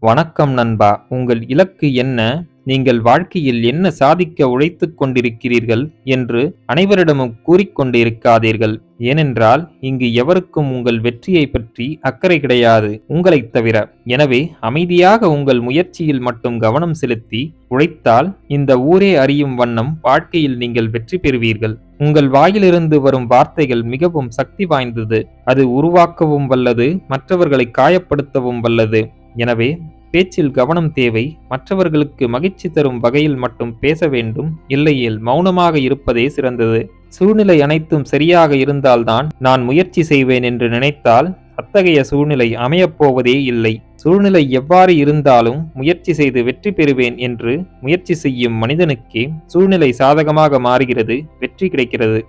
வணக்கம் நண்பா உங்கள் இலக்கு என்ன? நீங்கள் வாழ்க்கையில் என்ன சாதிக்க உழைத்து கொண்டிருக்கிறீர்கள் என்று அனைவரிடமும் கூறிக்கொண்டிருக்காதீர்கள் ஏனென்றால் இங்கு எவருக்கும் உங்கள் வெற்றியை பற்றி அக்கறை கிடையாது. உங்களைத் தவிர. எனவே அமைதியாக உங்கள் முயற்சியில் மட்டும் கவனம் செலுத்தி உழைத்தால் இந்த ஊரே அறியும் வண்ணம் வாழ்க்கையில் நீங்கள் வெற்றி பெறுவீர்கள். உங்கள் வாயிலிருந்து வரும் வார்த்தைகள் மிகவும் சக்தி வாய்ந்தது. அது உருவாக்கவும் வல்லது மற்றவர்களை காயப்படுத்தவும் வல்லது. எனவே பேச்சில் கவனம் தேவை மற்றவர்களுக்கு மகிழ்ச்சி தரும் வகையில் மட்டும் பேச வேண்டும் இல்லையேல் மௌனமாக இருப்பதே சிறந்தது. சூழ்நிலை அனைத்தும் சரியாக இருந்தால்தான் நான் முயற்சி செய்வேன் என்று நினைத்தால் அத்தகைய சூழ்நிலை அமையப்போவதே இல்லை. சூழ்நிலை எவ்வாறு இருந்தாலும் முயற்சி செய்து வெற்றி பெறுவேன் என்று முயற்சி செய்யும் மனிதனுக்கே சூழ்நிலை சாதகமாக மாறுகிறது வெற்றி கிடைக்கிறது.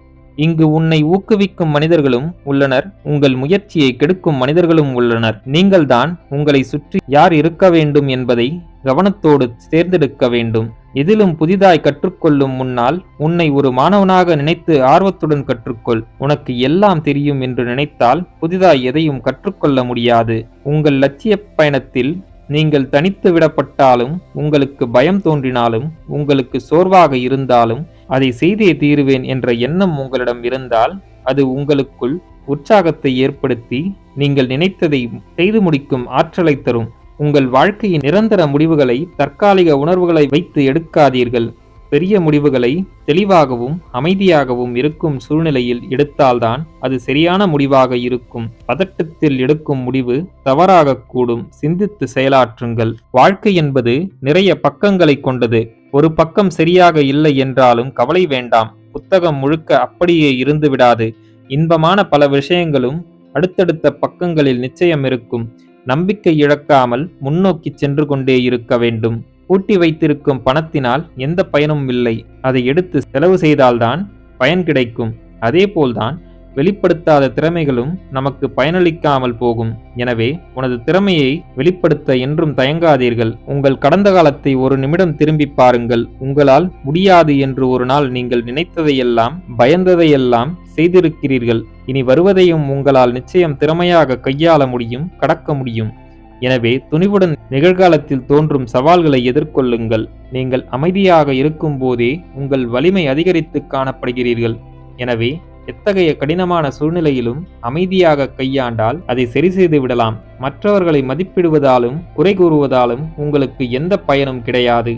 இங்கு உன்னை ஊக்குவிக்கும் மனிதர்களும் உள்ளனர் உங்கள் முயற்சியை கெடுக்கும் மனிதர்களும் உள்ளனர். நீங்கள்தான் உங்களை சுற்றி யார் இருக்க வேண்டும் என்பதை கவனத்தோடு தேர்ந்தெடுக்க வேண்டும். எதிலும் புதிதாய் கற்றுக்கொள்ளும் முன்னால் உன்னை ஒரு மாணவனாக நினைத்து ஆர்வத்துடன் கற்றுக்கொள். உனக்கு எல்லாம் தெரியும் என்று நினைத்தால் புதிதாய் எதையும் கற்றுக்கொள்ள முடியாது. உங்கள் லட்சிய பயணத்தில் நீங்கள் தனித்து விடப்பட்டாலும் உங்களுக்கு பயம் தோன்றினாலும் உங்களுக்கு சோர்வாக இருந்தாலும் அதை செய்தே தீருவேன் என்ற எண்ணம் உங்களிடம் இருந்தால் அது உங்களுக்குள் உற்சாகத்தை ஏற்படுத்தி நீங்கள் நினைத்ததை செய்து முடிக்கும் ஆற்றலை தரும். உங்கள் வாழ்க்கையின் நிரந்தர முடிவுகளை தற்காலிக உணர்வுகளை வைத்து எடுக்காதீர்கள். பெரிய முடிவுகளை தெளிவாகவும் அமைதியாகவும் இருக்கும் சூழ்நிலையில் எடுத்தால்தான் அது சரியான முடிவாக இருக்கும். பதட்டத்தில் எடுக்கும் முடிவு தவறாகக்கூடும் சிந்தித்து செயலாற்றுங்கள். வாழ்க்கை என்பது நிறைய பக்கங்களை கொண்டது. ஒரு பக்கம் சரியாக இல்லை என்றாலும் கவலை வேண்டாம். புத்தகம் முழுக்க அப்படியே இருந்து விடாது. இன்பமான பல விஷயங்களும் அடுத்தடுத்த பக்கங்களில் நிச்சயம் இருக்கும். நம்பிக்கை இழக்காமல் முன்னோக்கி சென்று கொண்டே இருக்க வேண்டும். பூட்டி வைத்திருக்கும் பணத்தினால் எந்த பயனும் இல்லை. அதை எடுத்து செலவு செய்தால்தான் பயன் கிடைக்கும். அதேபோல்தான் வெளிப்படுத்தாத திறமைகளும் நமக்கு பயனளிக்காமல் போகும். எனவே உனது திறமையை வெளிப்படுத்த என்றும் தயங்காதீர்கள். உங்கள் கடந்த காலத்தை ஒரு நிமிடம் திரும்பி பாருங்கள். உங்களால் முடியாது என்று ஒரு நாள் நீங்கள் நினைத்ததையெல்லாம் பயந்ததையெல்லாம் செய்திருக்கிறீர்கள். இனி வருவதையும் உங்களால் நிச்சயம் திறமையாக கையாள முடியும் கடக்க முடியும். எனவே துணிவுடன் நிகழ்காலத்தில் தோன்றும் சவால்களை எதிர்கொள்ளுங்கள். நீங்கள் அமைதியாக இருக்கும் போதே உங்கள் வலிமை அதிகரித்து காணப்படுகிறீர்கள். எனவே எத்தகைய கடினமான சூழ்நிலையிலும் அமைதியாக கையாண்டால் அதை சரி செய்து விடலாம். மற்றவர்களை மதிப்பிடுவதாலும் குறை கூறுவதாலும் உங்களுக்கு எந்த பயனும் கிடையாது.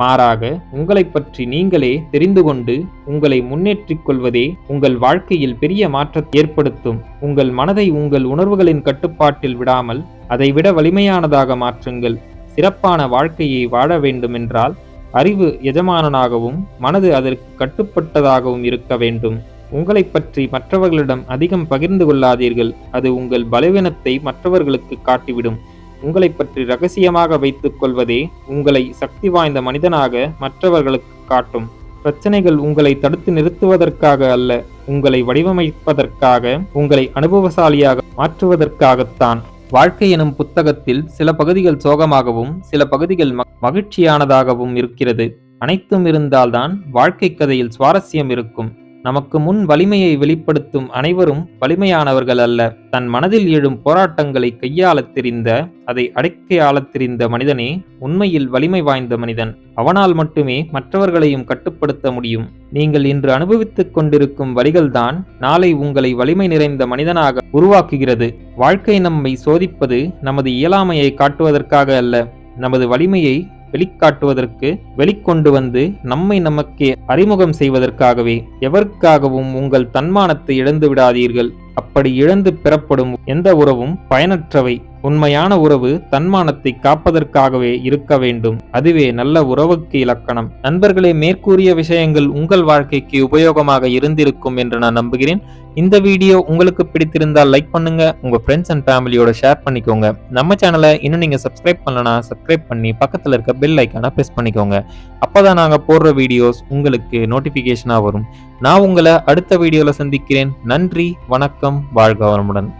மாறாக உங்களை பற்றி நீங்களே தெரிந்து கொண்டு உங்களை முன்னேற்றிக் கொள்வதே உங்கள் வாழ்க்கையில் பெரிய மாற்றத்தை ஏற்படுத்தும். உங்கள் மனதை உங்கள் உணர்வுகளின் கட்டுப்பாட்டில் விடாமல் அதைவிட வலிமையானதாக மாற்றுங்கள். சிறப்பான வாழ்க்கையை வாழ வேண்டுமென்றால் அறிவு எஜமானனாகவும் மனது அதற்கு கட்டுப்பட்டதாகவும் இருக்க வேண்டும். உங்களை பற்றி மற்றவர்களிடம் அதிகம் பகிர்ந்து கொள்ளாதீர்கள். அது உங்கள் பலவீனத்தை மற்றவர்களுக்கு காட்டிவிடும். உங்களை பற்றி ரகசியமாக வைத்துக் கொள்வதே உங்களை சக்தி வாய்ந்த மனிதனாக மற்றவர்களுக்கு காட்டும். பிரச்சனைகள் உங்களை தடுத்து நிறுத்துவதற்காக அல்ல உங்களை வடிவமைப்பதற்காக உங்களை அனுபவசாலியாக மாற்றுவதற்காகத்தான். வாழ்க்கை எனும் புத்தகத்தில் சில பகுதிகள் சோகமாகவும் சில பகுதிகள் மகிழ்ச்சியானதாகவும் இருக்கிறது. அனைத்தும் இருந்தால்தான் வாழ்க்கை கதையில் சுவாரஸ்யம் இருக்கும். நமக்கு முன் வலிமையை வெளிப்படுத்தும் அனைவரும் வலிமையானவர்கள் அல்ல. தன் மனதில் எழும் போராட்டங்களை கையாளத் தெரிந்த அதை அடக்கையாளத் தெரிந்த மனிதனே உண்மையில் வலிமை வாய்ந்த மனிதன். அவனால் மட்டுமே மற்றவர்களையும் கட்டுப்படுத்த முடியும். நீங்கள் இன்று அனுபவித்துக் கொண்டிருக்கும் வழிகள்தான் நாளை உங்களை வலிமை நிறைந்த மனிதனாக உருவாக்குகிறது. வாழ்க்கை நம்மை சோதிப்பது நமது இயலாமையை காட்டுவதற்காக அல்ல. நமது வலிமையை வெளிக்காட்டுவதற்கு வெளிக்கொண்டு வந்து நம்மை நமக்கே அறிமுகம் செய்வதற்காகவே எவருக்காகவும் உங்கள் தன்மானத்தை இழந்து விடாதீர்கள். அப்படி இழந்து பெறப்படும் எந்த உறவும் பயனற்றவை. உண்மையான உறவு தன்மானத்தை காப்பதற்காகவே இருக்க வேண்டும். அதுவே நல்ல உறவுக்கு இலக்கணம். நண்பர்களே மேற்கூறிய விஷயங்கள் உங்கள் வாழ்க்கைக்கு உபயோகமாக இருந்திருக்கும் என்று நான் நம்புகிறேன். இந்த வீடியோ உங்களுக்கு பிடித்திருந்தால் லைக் பண்ணுங்க. உங்க ஃப்ரெண்ட்ஸ் அண்ட் ஃபேமிலியோட ஷேர் பண்ணிக்கோங்க. நம்ம சேனலை இன்னும் நீங்க சப்ஸ்கிரைப் பண்ணலனா சப்ஸ்கிரைப் பண்ணி பக்கத்தில் இருக்க பெல் ஐக்கான பிரஸ் பண்ணிக்கோங்க. அப்பதான் நாங்க போடுற வீடியோஸ் உங்களுக்கு நோட்டிபிகேஷனா வரும். நான் உங்களை அடுத்த வீடியோல சந்திக்கிறேன். நன்றி வணக்கம் வாழ்க வளமுடன்.